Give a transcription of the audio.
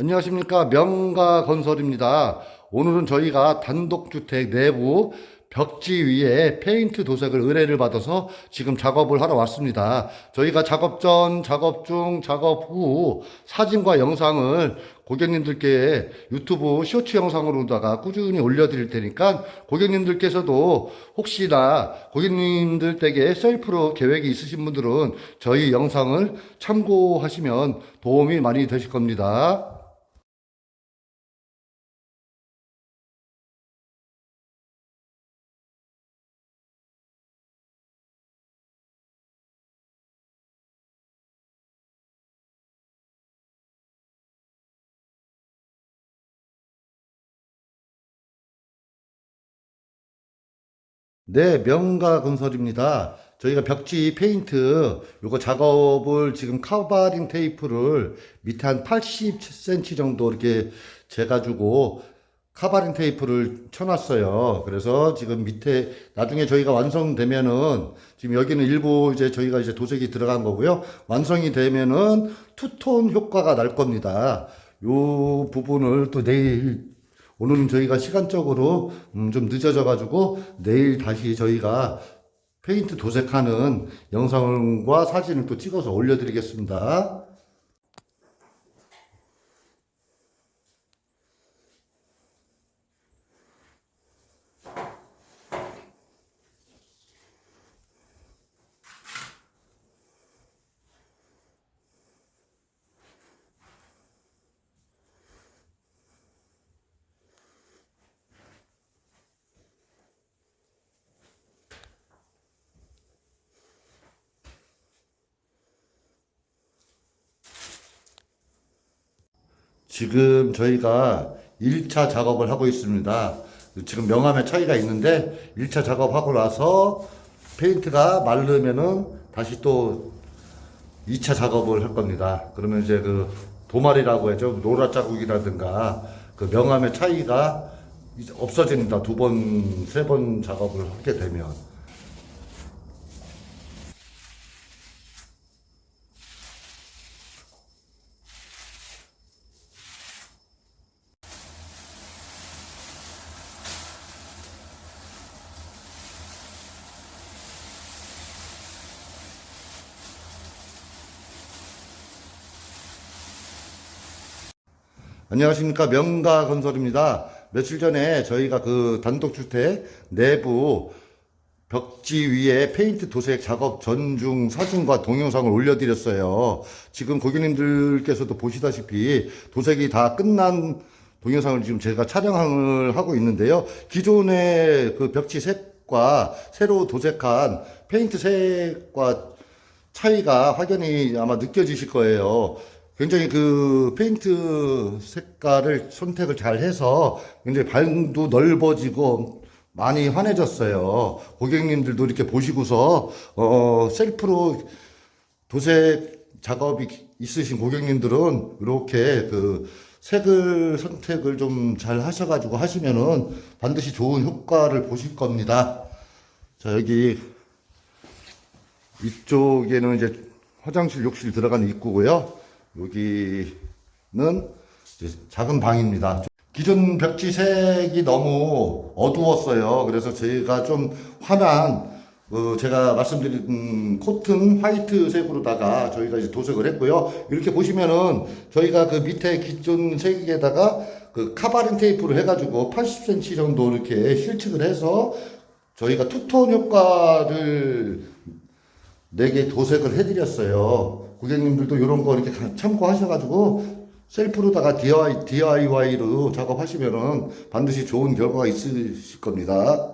안녕하십니까 명가 건설입니다. 오늘은 저희가 단독주택 내부 벽지 위에 페인트 도색을 의뢰를 받아서 지금 작업을 하러 왔습니다. 저희가 작업 전, 작업 중, 작업 후 사진과 영상을 고객님들께 유튜브 쇼츠 영상으로다가 꾸준히 올려드릴 테니까 고객님들께서도 혹시나 고객님들 댁에 셀프로 계획이 있으신 분들은 저희 영상을 참고하시면 도움이 많이 되실 겁니다. 네, 명가 건설입니다. 저희가 벽지 페인트 요거 작업을 지금 카바링 테이프를 밑에 한 80cm 정도 이렇게 재가지고 카바링 테이프를 쳐놨어요. 그래서 지금 밑에 나중에 저희가 완성되면은 지금 여기는 일부 이제 저희가 이제 도색이 들어간 거고요. 완성이 되면은 투톤 효과가 날 겁니다. 요 부분을 또 내일 오늘은 저희가 시간적으로 음, 좀 늦어져 가지고 내일 다시 저희가 페인트 도색하는 영상과 사진을 또 찍어서 올려드리겠습니다. 지금 저희가 1차 작업을 하고 있습니다. 지금 명암의 차이가 있는데 1차 작업하고 나서 페인트가 마르면은 다시 또 2차 작업을 할 겁니다. 그러면 이제 그 도말이라고 해죠. 노라 자국이라든가 그 명암의 차이가 없어진다. 두 번, 세 번 작업을 하게 되면. 안녕하십니까 명가 건설입니다. 며칠 전에 저희가 그 단독주택 내부 벽지 위에 페인트 도색 작업 전중 사진과 동영상을 올려드렸어요. 지금 고객님들께서도 보시다시피 도색이 다 끝난 동영상을 지금 제가 촬영을 하고 있는데요. 기존의 그 벽지 색과 새로 도색한 페인트 색과 차이가 확연히 아마 느껴지실 거예요. 굉장히 그 페인트 색깔을 선택을 잘 해서 굉장히 발도 넓어지고 많이 환해졌어요. 고객님들도 이렇게 보시고서 어 셀프로 도색 작업이 있으신 고객님들은 이렇게 그 색을 선택을 좀 잘 하셔가지고 하시면은 반드시 좋은 효과를 보실 겁니다. 자 여기 이쪽에는 이제 화장실, 욕실 들어가는 입구고요. 여기는 작은 방입니다. 기존 벽지 색이 너무 어두웠어요. 그래서 저희가 좀 환한 어, 제가 말씀드린 음, 코튼 화이트 색으로다가 저희가 이제 도색을 했고요. 이렇게 보시면은 저희가 그 밑에 기존 색에다가 그 카바린 테이프를 해가지고 80cm 정도 이렇게 실측을 해서 저희가 투톤 효과를 내게 도색을 해드렸어요. 고객님들도 이런 거 이렇게 가- 참고하셔가지고 셀프로다가 DIY, DIY로 작업하시면은 반드시 좋은 결과가 있으실 겁니다.